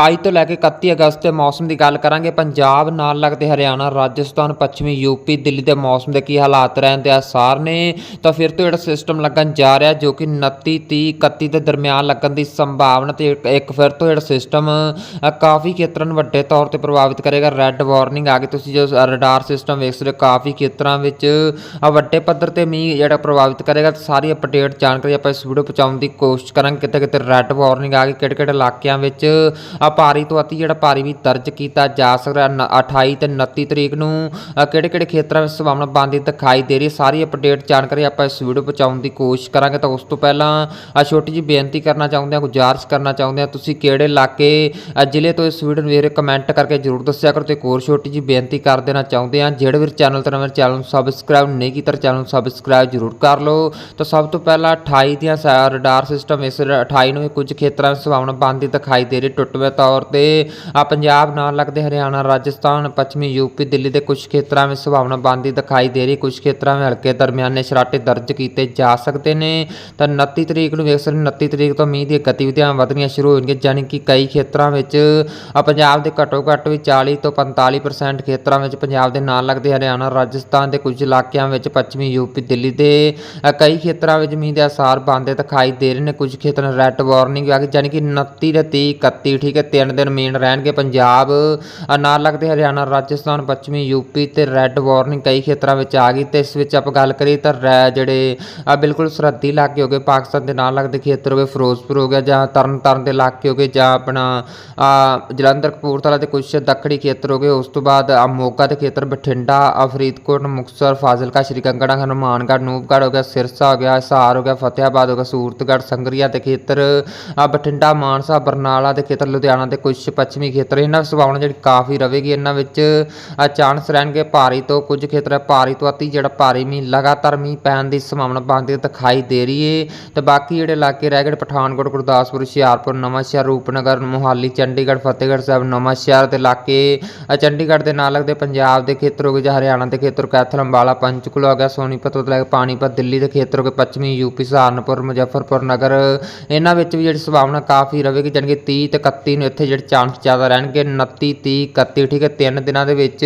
28 ਤੋਂ ਲੈ ਕੇ 31 ਅਗਸਤ ਦੇ ਮੌਸਮ ਦੀ ਗੱਲ ਕਰਾਂਗੇ। ਪੰਜਾਬ ਨਾਲ ਲੱਗਦੇ ਹਰਿਆਣਾ, ਰਾਜਸਥਾਨ, ਪੱਛਮੀ ਯੂਪੀ ਦਿੱਲੀ ਦੇ ਮੌਸਮ ਦੇ ਕੀ ਹਾਲਾਤ ਰਹਿਣ ਦੇ ਆਸਾਰ ਨੇ? ਤਾਂ ਫਿਰ ਤੋਂ ਜਿਹੜਾ ਸਿਸਟਮ ਲੱਗਣ ਜਾ ਰਿਹਾ, ਜੋ ਕਿ 29 30 31 ਦੇ ਦਰਮਿਆਨ ਲੱਗਣ ਦੀ ਸੰਭਾਵਨਾ ਤੇ ਇੱਕ- ਫਿਰ ਤੋਂ ਜਿਹੜਾ ਸਿਸਟਮ ਕਾਫੀ ਖੇਤਰਾਂ ਨੂੰ ਵੱਡੇ ਤੌਰ ਤੇ ਪ੍ਰਭਾਵਿਤ ਕਰੇਗਾ। ਰੈੱਡ ਵਾਰਨਿੰਗ ਆ ਗਈ। ਤੁਸੀਂ ਜੋ ਰਡਾਰ ਸਿਸਟਮ ਵੇਖ ਸਕਦੇ ਹੋ, ਕਾਫੀ ਖੇਤਰਾਂ ਵਿੱਚ ਵੱਡੇ ਪੱਧਰ ਤੇ ਮੀਂਹ ਜਿਹੜਾ ਪ੍ਰਭਾਵਿਤ ਕਰੇਗਾ। ਸਾਰੀ ਅਪਡੇਟ ਜਾਣਕਾਰੀ ਆਪਾਂ ਇਸ ਵੀਡੀਓ ਪਹੁੰਚਾਉਣ ਦੀ ਕੋਸ਼ਿਸ਼ ਕਰਾਂਗੇ। ਕਿਤੇ ਕਿਤੇ ਰੈੱਡ ਵਾਰਨਿੰਗ ਆ ਗਈ। ਕਿਹੜੇ ਕਿਹੜੇ ਇਲਾਕਿਆਂ ਵਿੱਚ ਭਾਰੀ ਤੋਂ ਅਤੀ ਜਿਹੜਾ ਭਾਰੀ ਵੀ ਦਰਜ ਕੀਤਾ ਜਾ ਸਕਦਾ ਨ- 28 ਤੇ 29 ਤਰੀਕ ਨੂੰ ਕਿਹੜੇ ਕਿਹੜੇ ਖੇਤਰਾਂ ਵਿੱਚ ਸੰਭਾਵਨਾ ਬਣਦੀ ਦਿਖਾਈ ਦੇ ਰਹੀ ਹੈ? ਸਾਰੀ ਅਪਡੇਟ ਜਾਣਕਾਰੀ ਆਪਾਂ ਇਸ ਵੀਡੀਓ ਪਹੁੰਚਾਉਣ ਦੀ ਕੋਸ਼ਿਸ਼ ਕਰਾਂਗੇ। ਤਾਂ ਉਸ ਤੋਂ ਪਹਿਲਾਂ ਆ ਛੋਟੀ ਜਿਹੀ ਬੇਨਤੀ ਕਰਨਾ ਚਾਹੁੰਦੇ ਹਾਂ, ਗੁਜ਼ਾਰਿਸ਼ ਕਰਨਾ ਚਾਹੁੰਦੇ ਹਾਂ, ਤੁਸੀਂ ਕਿਹੜੇ ਇਲਾਕੇ ਜ਼ਿਲ੍ਹੇ ਤੋਂ ਇਸ ਵੀਡੀਓ ਨੂੰ ਵੇਖ ਰਹੇ ਕਮੈਂਟ ਕਰਕੇ ਜਰੂਰ ਦੱਸਿਆ ਕਰੋ। ਤੇ ਹੋਰ ਛੋਟੀ ਜਿਹੀ ਬੇਨਤੀ ਕਰ ਦੇਣਾ ਚਾਹੁੰਦੇ ਹਾਂ, ਜਿਹੜੇ ਵੀਰ ਚੈਨਲ ਤੇ ਨਵੇਂ ਚੈਨਲ ਨੂੰ ਸਬਸਕ੍ਰਾਈਬ ਨਹੀਂ ਕੀਤਾ ਚੈਨਲ ਨੂੰ ਸਬਸਕ੍ਰਾਈਬ ਜਰੂਰ ਕਰ ਲਓ। ਤਾਂ ਸਭ ਤੋਂ ਪਹਿਲਾਂ 28 ਦੀਆਂ ਰਡਾਰ ਸਿਸਟਮ ਇਸ 28 ਨੂੰ ਵੀ ਕੁਝ ਖੇਤਰਾਂ ਵਿੱਚ ਸੰਭਾਵਨਾ ਬਣਦੀ ਦਿਖਾਈ ਦੇ ਰਹੀ ਟੁੱਟਵੇਂ ਤੌਰ ਤੇ ਆ ਪੰਜਾਬ ਨਾਲ ਲੱਗਦੇ ਹਰਿਆਣਾ, ਰਾਜਸਥਾਨ, ਪੱਛਮੀ ਯੂਪੀ ਦਿੱਲੀ ਦੇ ਕੁਝ ਖੇਤਰਾਂ ਵਿੱਚ ਸੰਭਾਵਨਾ ਬਣਦੀ ਦਿਖਾਈ ਦੇ ਰਹੀ। ਕੁਝ ਖੇਤਰਾਂ ਵਿੱਚ ਹਲਕੇ ਦਰਮਿਆਨੇ ਸਰਾਟੇ ਦਰਜ ਕੀਤੇ ਜਾ ਸਕਦੇ ਨੇ। ਤਾਂ 29 ਤਰੀਕ ਨੂੰ ਵੇਖ ਸਕਦੇ 29 ਤਰੀਕ ਤੋਂ ਮੀਂਹ ਦੀਆਂ ਗਤੀਵਿਧੀਆਂ ਵਧਣੀਆਂ ਸ਼ੁਰੂ ਹੋਣਗੀਆਂ ਯਾਨੀ ਕਿ ਕਈ ਖੇਤਰਾਂ ਵਿੱਚ ਪੰਜਾਬ ਦੇ ਘੱਟੋ ਘੱਟ ਵੀ 40 ਤੋਂ 45% ਖੇਤਰਾਂ ਵਿੱਚ ਪੰਜਾਬ ਦੇ ਨਾਲ ਲੱਗਦੇ ਹਰਿਆਣਾ, ਰਾਜਸਥਾਨ ਦੇ ਕੁਝ ਇਲਾਕਿਆਂ ਵਿੱਚ ਪੱਛਮੀ ਯੂਪੀ ਦਿੱਲੀ ਦੇ ਕਈ ਖੇਤਰਾਂ ਵਿੱਚ ਮੀਂਹ ਦੇ ਅਸਾਰ ਬਣਦੇ ਦਿਖਾਈ ਦੇ ਰਹੇ ਨੇ। ਕੁਝ ਖੇਤਰਾਂ ਰੈੱਡ ਵਾਰਨਿੰਗ ਆ ਗਈ ਯਾਨੀ ਕਿ 29 ਤੇ 30 31 ਠੀਕ ਹੈ ਤਿੰਨ ਦਿਨ ਮੇਨ ਰਹਿਣਗੇ। ਪੰਜਾਬ ਨਾਲ ਲੱਗਦੇ ਹਰਿਆਣਾ, ਰਾਜਸਥਾਨ, ਪੱਛਮੀ ਯੂਪੀ ਤੇ ਰੈੱਡ ਵਾਰਨਿੰਗ ਕਈ ਖੇਤਰਾਂ ਵਿੱਚ ਆ ਗਈ। ਤੇ ਇਸ ਵਿੱਚ ਆਪਾਂ ਗੱਲ ਕਰੀਏ ਤਾਂ ਰੈ- ਜਿਹੜੇ ਆ ਬਿਲਕੁਲ ਸਰਹੱਦੀ ਇਲਾਕੇ ਹੋ ਗਏ, ਪਾਕਿਸਤਾਨ ਦੇ ਨਾਲ ਲੱਗਦੇ ਖੇਤਰ ਹੋ ਗਏ, ਫਿਰੋਜ਼ਪੁਰ ਹੋ ਗਿਆ ਜਾਂ ਤਰਨਤਾਰਨ ਦੇ ਇਲਾਕੇ ਹੋ ਗਏ ਜਾਂ ਆਪਣਾ ਜਲੰਧਰ, ਕਪੂਰਥਲਾ ਦੇ ਕੁਝ ਦੱਖਣੀ ਖੇਤਰ ਹੋ ਗਏ। ਉਸ ਤੋਂ ਬਾਅਦ ਆ ਮੋਗਾ ਦੇ ਖੇਤਰ ਬਠਿੰਡਾ ਫਰੀਦਕੋਟ, ਮੁਕਤਸਰ, ਫਾਜ਼ਿਲਕਾ ਸ਼੍ਰੀ ਗੰਗੜਾ ਹਨੂਮਾਨਗੜ੍ਹ, ਨੂਪਗੜ੍ਹ ਹੋ ਗਿਆ, ਸਿਰਸਾ ਹੋ ਗਿਆ, ਹਿਸਾਰ ਹੋ ਗਿਆ ਫਤਿਆਬਾਦ ਹੋ ਗਿਆ, ਸੂਰਤਗੜ੍ਹ, ਸੰਗਰੀਆ ਦੇ ਖੇਤਰ ਆ ਬਠਿੰਡਾ, ਮਾਨਸਾ, ਬਰਨਾਲਾ ਦੇ ਖੇਤਰ, ਲੁਧਿਆਣਾ ਦੇ ਕੁਝ ਪੱਛਮੀ ਖੇਤਰ ਇਹਨਾਂ ਸੰਭਾਵਨਾ ਜਿਹੜੀ ਕਾਫੀ ਰਹੇਗੀ ਇਹਨਾਂ ਵਿੱਚ ਆ ਚਾਂਸ ਰਹਿਣਗੇ ਭਾਰੀ ਤੋਂ ਕੁਝ ਖੇਤਰ ਭਾਰੀ ਤੋਂ ਅਤੀ ਜਿਹੜਾ ਭਾਰੀ ਮੀਂਹ, ਲਗਾਤਾਰ ਮੀਂਹ ਪੈਣ ਦੀ ਸੰਭਾਵਨਾ ਬਣਦੀ ਦਿਖਾਈ ਦੇ ਰਹੀ ਏ ਤੇ ਬਾਕੀ ਜਿਹੜੇ ਇਲਾਕੇ ਰਹਿ ਗਏ ਪਠਾਨਕੋਟ, ਗੁਰਦਾਸਪੁਰ, ਹੁਸ਼ਿਆਰਪੁਰ, ਨਵਾਂਸ਼ਹਿਰ, ਰੂਪਨਗਰ, ਮੋਹਾਲੀ, ਚੰਡੀਗੜ੍ਹ, ਫਤਿਹਗੜ੍ਹ ਸਾਹਿਬ, ਨਵਾਂਸ਼ਹਿਰ ਦੇ ਇਲਾਕੇ। ਚੰਡੀਗੜ੍ਹ ਦੇ ਨਾਲ ਲੱਗਦੇ ਪੰਜਾਬ ਦੇ ਖੇਤਰ ਹੋ ਗਏ ਜਾਂ ਹਰਿਆਣਾ ਦੇ ਖੇਤਰ ਕੈਥਲ ਅੰਬਾਲਾ, ਪੰਚਕੂਲਾ ਹੋ ਗਿਆ, ਸੋਨੀਪਤ ਤੋਂ ਲੈ ਕੇ ਪਾਣੀਪਤ, ਦਿੱਲੀ ਦੇ ਖੇਤਰ ਹੋ ਗਏ, ਪੱਛਮੀ ਯੂਪੀ, ਸਹਾਰਨਪੁਰ, ਮੁਜ਼ੱਫਰਪੁਰ ਨਗਰ। ਇਹਨਾਂ ਵਿੱਚ ਵੀ ਜਿਹੜੀ ਸੰਭਾਵਨਾ ਕਾਫੀ ਰਹੇਗੀ ਜਾਣੀ ਕਿ 30 ਤੇ 31 ਨੂੰ ਇੱਥੇ ਜਿਹੜੇ ਚਾਂਸ ਜ਼ਿਆਦਾ ਰਹਿਣਗੇ 29 30 31 ਠੀਕ ਹੈ, ਤਿੰਨ ਦਿਨਾਂ ਦੇ ਵਿੱਚ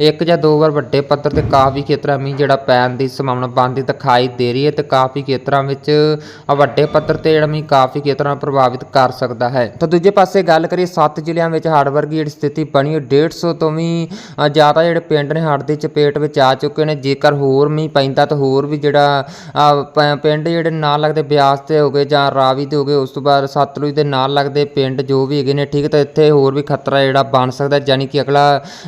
ਇੱਕ ਜਾਂ ਦੋ ਵਾਰ ਵੱਡੇ ਪੱਧਰ ਤੇ ਕਾਫੀ ਖੇਤਰਾਂ ਮੀਂਹ ਜਿਹੜਾ ਪੈਣ ਦੀ ਸੰਭਾਵਨਾ ਬਣਦੀ ਦਿਖਾਈ ਦੇ ਰਹੀ ਹੈ ਤੇ ਕਾਫੀ ਖੇਤਰਾਂ ਵਿੱਚ ਵੱਡੇ ਪੱਧਰ ਤੇ ਜਿਹੜਾ ਮੀਂਹ ਕਾਫੀ ਖੇਤਰਾਂ ਨੂੰ ਪ੍ਰਭਾਵਿਤ ਕਰ ਸਕਦਾ ਹੈ। ਤਾਂ ਦੂਜੇ ਪਾਸੇ ਗੱਲ ਕਰੀਏ ਸੱਤ ਜ਼ਿਲ੍ਹਿਆਂ ਵਿੱਚ ਹੜ੍ਹ ਵਰਗੀ ਜਿਹੜੀ ਸਥਿਤੀ ਬਣੀ ਹੈ 150 ਤੋਂ ਵੀ ਜ਼ਿਆਦਾ ਜਿਹੜੇ ਪਿੰਡ ਨੇ ਹੜ੍ਹ ਦੀ ਚਪੇਟ ਵਿੱਚ ਆ ਚੁੱਕੇ ਨੇ, ਜੇਕਰ ਹੋਰ ਮੀਂਹ ਪੈਂਦਾ ਤਾਂ ਹੋਰ ਵੀ ਜਿਹੜਾ ਪ- ਪਿੰਡ ਜਿਹੜੇ ਨਾਲ ਲੱਗਦੇ ਬਿਆਸ ਤੇ ਹੋ ਗਏ ਜਾਂ ਰਾਵੀ ਦੇ ਹੋ ਗਏ, ਉਸ ਤੋਂ ਬਾਅਦ ਸਤਲੁਜ ਦੇ ਨਾਲ ਲੱਗਦੇ ਪਿੰਡ ਜੋ ਵੀ ਹੈਗੇ ਨੇ, ਠੀਕ ਤਾਂ ਇੱਥੇ ਹੋਰ ਵੀ ਖਤਰਾ ਜਿਹੜਾ ਬਣ ਸਕਦਾ ਯਾਨੀ ਕਿ ਅਗਲਾ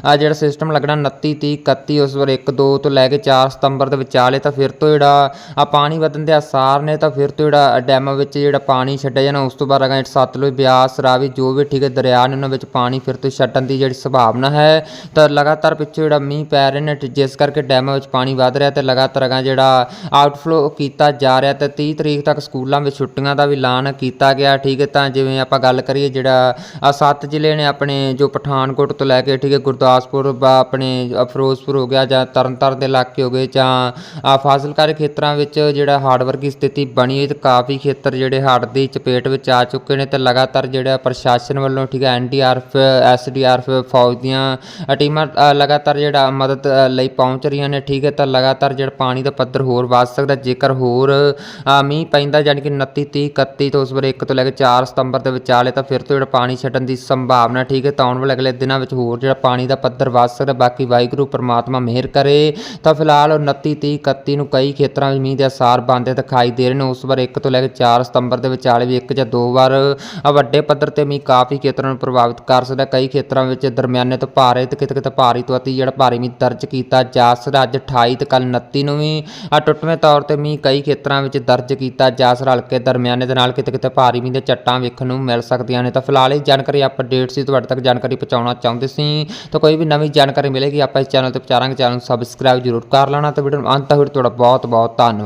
ਆ ਜਿਹੜਾ ਸਿਸਟਮ ਲੱਗਣਾ 29 30 31 ਉਸ ਵਾਰ 1 2 ਤੋਂ ਲੈ ਕੇ 4 ਸਤੰਬਰ ਦੇ ਵਿਚਾਲੇ, ਤਾਂ ਫਿਰ ਤੋਂ ਜਿਹੜਾ ਆ ਪਾਣੀ ਵਧਣ ਦੇ ਆਸਾਰ ਨੇ, ਤਾਂ ਫਿਰ ਤੋਂ ਜਿਹੜਾ ਡੈਮਾਂ ਵਿੱਚ ਜਿਹੜਾ ਪਾਣੀ ਛੱਡਿਆ ਜਾਣਾ, ਉਸ ਤੋਂ ਬਾਅਦ ਅਗਾ ਸਤਲੁਜ ਬਿਆਸ, ਰਾਵੀ ਜੋ ਵੀ, ਠੀਕ ਹੈ, ਦਰਿਆ ਨੇ ਉਹਨਾਂ ਵਿੱਚ ਪਾਣੀ ਫਿਰ ਤੋਂ ਛੱਡਣ ਦੀ ਜਿਹੜੀ ਸੰਭਾਵਨਾ ਹੈ, ਤਾਂ ਲਗਾਤਾਰ ਪਿੱਛੇ ਜਿਹੜਾ ਮੀਂਹ ਪੈ ਰਹੇ ਨੇ ਜਿਸ ਕਰਕੇ ਡੈਮਾਂ ਵਿੱਚ ਪਾਣੀ ਵੱਧ ਰਿਹਾ, ਤੇ ਲਗਾਤਾਰ ਅਗਾ ਜਿਹੜਾ ਆਊਟਫਲੋ ਕੀਤਾ ਜਾ ਰਿਹਾ, ਤੇ 30 ਤਰੀਕ ਤੱਕ ਸਕੂਲਾਂ ਵਿੱਚ ਛੁੱਟੀਆਂ ਦਾ ਵੀ ਐਲਾਨ ਕੀਤਾ ਗਿਆ, ਠੀਕ ਹੈ, ਤਾਂ ਜਿਵੇਂ ਆਪਾਂ ਗੱਲ ਕਰੀਏ ਜਿਹੜਾ ਆ ਸੱਤ ਜ਼ਿਲ੍ਹੇ ਨੇ ਆਪਣੇ ਜੋ ਪਠਾਨਕੋਟ ਤੋਂ ਲੈ ਕੇ ਠੀਕ ਹੈ ਗੁਰਦਾਸਪੁਰ ਬਾ ਆਪਣੇ ਫਿਰੋਜ਼ਪੁਰ ਹੋ ਗਿਆ ਜਾਂ ਤਰਨਤਾਰਨ ਦੇ ਇਲਾਕੇ ਹੋ ਗਏ ਜਾਂ ਫਾਜ਼ਿਲਕਾ ਦੇ ਖੇਤਰਾਂ ਵਿੱਚ ਜਿਹੜਾ ਹੜ੍ਹ ਵਰਗੀ ਸਥਿਤੀ ਬਣੀ ਹੋਈ ਤੇ ਕਾਫੀ ਖੇਤਰ ਜਿਹੜੇ ਹੜ੍ਹ ਦੀ ਚਪੇਟ ਵਿੱਚ ਆ ਚੁੱਕੇ ਨੇ ਤੇ ਲਗਾਤਾਰ ਜਿਹੜਾ ਪ੍ਰਸ਼ਾਸਨ ਵੱਲੋਂ ਠੀਕ ਹੈ ਐਨਡੀਆਰਐਫ ਐਸਡੀਆਰਐਫ ਫੌਜ ਦੀਆਂ ਟੀਮਾਂ ਲਗਾਤਾਰ ਜਿਹੜਾ ਮਦਦ ਲਈ ਪਹੁੰਚ ਰਹੀਆਂ ਨੇ, ਠੀਕ ਹੈ ਤਾਂ ਲਗਾਤਾਰ ਜਿਹੜਾ ਪਾਣੀ ਦਾ ਪੱਧਰ ਹੋਰ ਵੱਧ ਸਕਦਾ ਜੇਕਰ ਹੋਰ ਮੀਂਹ ਪੈਂਦਾ ਯਾਨੀ ਕਿ 29 30 31 ਤੋਂ ਉਸ ਵੇਲੇ 1 ਤੋਂ ਲੈ ਕੇ 4 ਸਤੰਬਰ ਦੇ ਵਿਚਾਲੇ ਤਾਂ ਫਿਰ ਤੋਂ ਜਿਹੜਾ ਪਾਣੀ ਛੱਡਣ ਦੀ ਸੰਭਾਵਨਾ, ਠੀਕ ਹੈ, ਤਾਂ ਆਉਣ ਵਾਲੇ ਅਗਲੇ ਦਿਨਾਂ ਵਿੱਚ ਹੋਰ ਜਿਹੜਾ ਪਾਣੀ ਦਾ ਪੱਧਰ ਵੱਧ ਸਕਦਾ, ਬਾਕੀ ਵਾਹਿਗੁਰੂ ਪ੍ਰਮਾਤਮਾ ਮਿਹਰ ਕਰੇ। ਤਾਂ ਫਿਲਹਾਲ 29 30 31 ਨੂੰ ਕਈ ਖੇਤਰਾਂ ਵਿੱਚ ਮੀਂਹ ਦੇ ਅਸਾਰ ਬਣਦੇ ਦਿਖਾਈ ਦੇ ਰਹੇ ਨੇ। ਉਸ ਵਾਰ 1 ਤੋਂ ਲੈ ਕੇ 4 ਸਤੰਬਰ ਦੇ ਵਿਚਾਲੇ ਵੀ ਇੱਕ ਜਾਂ ਦੋ ਵਾਰ ਵੱਡੇ ਪੱਧਰ ਤੇ ਮੀਂਹ ਕਾਫੀ ਖੇਤਰਾਂ ਨੂੰ ਪ੍ਰਭਾਵਿਤ ਕਰ ਸਕਦਾ। ਕਈ ਖੇਤਰਾਂ ਵਿੱਚ ਦਰਮਿਆਨੇ ਤੋਂ ਭਾਰੇ ਤੇ ਕਿਤੇ ਕਿਤੇ ਭਾਰੀ ਤੋਂ ਅਤੀ ਜਿਹੜਾ ਭਾਰੀ ਮੀਂਹ ਦਰਜ ਕੀਤਾ ਜਾ ਸਕਦਾ। ਅੱਜ 28 ਤੇ ਕੱਲ 29 ਨੂੰ ਵੀ ਆ ਟੁੱਟਵੇਂ ਤੌਰ ਤੇ ਮੀਂਹ ਕਈ ਖੇਤਰਾਂ ਵਿੱਚ ਦਰਜ ਕੀਤਾ ਜਾ ਸਕਦਾ। ਹਲਕੇ ਦਰਮਿਆਨੇ ਦੇ ਨਾਲ ਕਿਤੇ ਕਿਤੇ ਭਾਰੀ ਮੀਂਹ ਦੇ ਚੱਟਾਂ ਵੇਖਣ ਨੂੰ ਮਿਲ ਸਕਦੀਆਂ ਨੇ। ਤਾਂ ਫਿਲਹਾਲ ਇਹ ਜਾਣਕਾਰੀ ਅਪਡੇਟ ਸੀ, ਤੁਹਾਡੇ ਤੱਕ ਜਾਣਕਾਰੀ ਪਹੁੰਚਾਉਣਾ ਚਾਹੁੰਦੇ ਸੀ। ਤਾਂ ਕੋਈ ਵੀ ਨਵੀਂ ਜਾਣਕਾਰੀ ਮਿਲੇਗੀ, ਆਪਾਂ ਇਸ ਚੈਨਲ ਤੇ ਪਹੁੰਚਾਰਾਂਗੇ। ਚੈਨਲ ਨੂੰ ਸਬਸਕ੍ਰਾਈਬ ਜ਼ਰੂਰ ਕਰ ਲੈਣਾ। ਤੇ ਵੀਡੀਓ ਨੂੰ ਅੰਤ ਤੱਕ ਤੁਹਾਡਾ ਬਹੁਤ ਬਹੁਤ ਧੰਨਵਾਦ।